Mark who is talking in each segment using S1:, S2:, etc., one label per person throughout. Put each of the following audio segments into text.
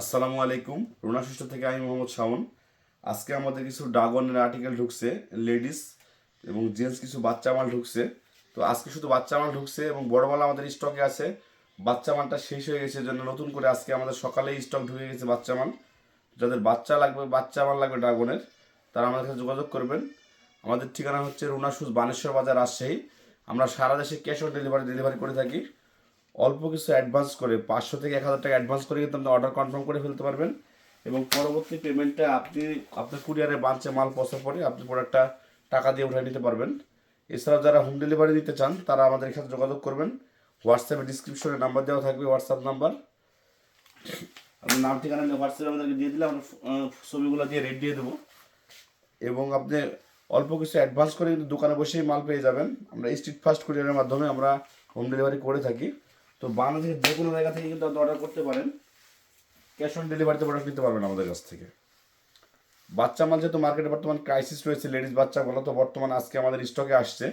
S1: আসসালামু আলাইকুম। রুনা শিষ্ট থেকে আমি মোহাম্মদ শাওন। আজকে আমাদের কিছু ড্রাগনের আর্টিকেল ঢুকছে লেডিস এবং জেন্টস কিছু বাচ্চা মাল ঢুকছে। তো আজকে শুধু বাচ্চা মাল ঢুকছে এবং বড় মাল আমাদের স্টকে আছে। বাচ্চা মালটা শেষ হয়ে গেছে জন্য নতুন করে আজকে আমাদের সকালেই স্টক ঢুকে গেছে বাচ্চা মাল। যাদের বাচ্চা লাগবে, বাচ্চা মাল লাগবে ড্রাগনের তারা আমাদের সাথে যোগাযোগ করবেন। আমাদের ঠিকানা হচ্ছে রুনা শুজ বানেশ্বর বাজার রাজশাহী। আমরা সারা দেশে ক্যাশ অন ডেলিভারি ডেলিভারি করে থাকি। অল্প কিছু অ্যাডভান্স করে, পাঁচশো থেকে এক হাজার টাকা অ্যাডভান্স করে কিন্তু আপনি অর্ডার কনফার্ম করে ফেলতে পারবেন। এবং পরবর্তী পেমেন্টটা আপনি, আপনার কুরিয়ারে বাঞ্চে মাল পৌঁছার পরে আপনি প্রোডাক্টটা টাকা দিয়ে উঠে নিতে পারবেন। এছাড়াও যারা হোম ডেলিভারি দিতে চান, তারা আমাদের সাথে যোগাযোগ করবেন। হোয়াটসঅ্যাপে ডিসক্রিপশনে নাম্বার দেওয়া থাকবে হোয়াটসঅ্যাপ নাম্বার আপনার নাম, ঠিকানা হোয়াটসঅ্যাপে আমাদেরকে দিয়ে দিলে আমরা ছবিগুলো দিয়ে রেড দিয়ে দেবো। এবং আপনি অল্প কিছু অ্যাডভান্স করে কিন্তু দোকানে বসেই মাল পেয়ে যাবেন। আমরা স্ট্রিট ফাস্ট কুরিয়ারের মাধ্যমে আমরা হোম ডেলিভারি করে থাকি। তো বাংলাদেশের যে কোনো জায়গা থেকে কিন্তু আপনি অর্ডার করতে পারেন। ক্যাশ অন ডেলিভারিতে প্রোডাক্ট নিতে পারবেন আমাদের কাছ থেকে। বাচ্চা মাল যেহেতু মার্কেটে বর্তমান ক্রাইসিস রয়েছে লেডিস বাচ্চাগুলো তো বর্তমানে আজকে আমাদের স্টকে আসছে।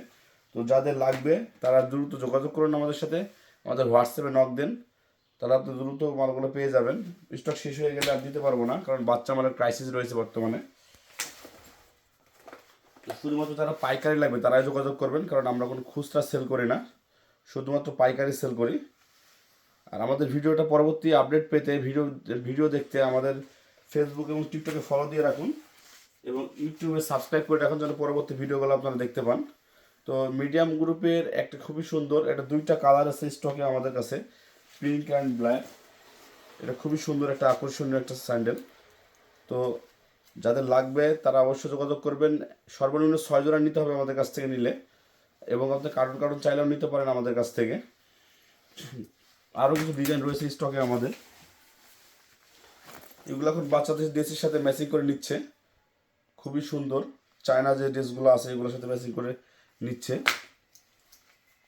S1: তো যাদের লাগবে, তারা দ্রুত যোগাযোগ করুন আমাদের সাথে। আমাদের হোয়াটসঅ্যাপে নক দেন তারা আপনি দ্রুত মালগুলো পেয়ে যাবেন। স্টক শেষ হয়ে গেলে আর দিতে পারব না, কারণ বাচ্চা মালের ক্রাইসিস রয়েছে বর্তমানে। শুধুমাত্র যারা পাইকারি লাগবে, তারাই যোগাযোগ করবেন, কারণ আমরা কোনো খুচরা সেল করি না। শুধুমাত্র পাইকারি সেল করি। আর আমাদের ভিডিওটা পরবর্তী আপডেট পেতে ভিডিও ভিডিও দেখতে আমাদের ফেসবুক এবং টিকটকে ফলো দিয়ে রাখুন এবং ইউটিউবে সাবস্ক্রাইব করে রাখুন যেন পরবর্তী ভিডিওগুলো আপনারা দেখতে পান। তো মিডিয়াম গ্রুপের একটা খুবই সুন্দর, এটা দুইটা কালার আছে স্টকে আমাদের কাছে পিঙ্ক অ্যান্ড ব্ল্যাক এটা খুবই সুন্দর একটা আকর্ষণীয় একটা স্যান্ডেল তো যাদের লাগবে তারা অবশ্যই যোগাযোগ করবেন। সর্বনিম্ন ছয় জোড়া নিতে হবে আমাদের কাছ থেকে নিলে। এবং আপনি কার্টুন কার্টুন চাইলেও নিতে পারেন আমাদের কাছ থেকে। আরও কিছু ডিজাইন রয়েছে স্টকে আমাদের। এগুলো এখন বাচ্চাদের ড্রেসের সাথে ম্যাচিং করে নিচ্ছে। খুবই সুন্দর। চায়না যে ড্রেসগুলো আছে, এগুলোর সাথে ম্যাচিং করে নিচ্ছে।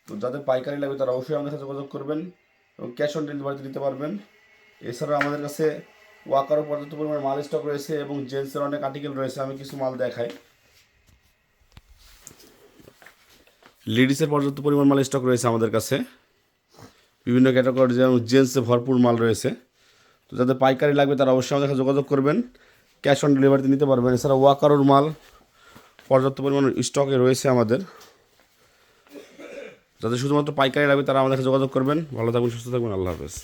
S1: তো যাদের পাইকারি লাগবে তারা অবশ্যই আমাদের সাথে যোগাযোগ করবেন এবং ক্যাশ অন ডেলিভারিতে নিতে পারবেন। এছাড়া আমাদের কাছে ওয়াকারও পর্যাপ্ত পরিমাণ মাল স্টক রয়েছে এবং জেন্টসের অনেক আর্টিকেল রয়েছে, আমি কিছু মাল দেখাই। লেডিসের পর্যাপ্ত পরিমাণ মাল স্টক রয়েছে আমাদের কাছে। বিভিন্ন ক্যাটাগরি যেমন জেন্টসে ভরপুর মাল রয়েছে। তো যাদের পাইকারি লাগবে তারা অবশ্যই আমাদের কাছে যোগাযোগ করবেন। ক্যাশ অন ডেলিভারিতে নিতে পারবেন। এছাড়া ওয়াকারোর মাল পর্যাপ্ত পরিমাণ স্টকে রয়েছে আমাদের। যাদের শুধুমাত্র পাইকারি লাগবে তারা আমাদের কাছে যোগাযোগ করবেন। ভালো থাকবেন, সুস্থ থাকবেন। আল্লাহ হাফেজ।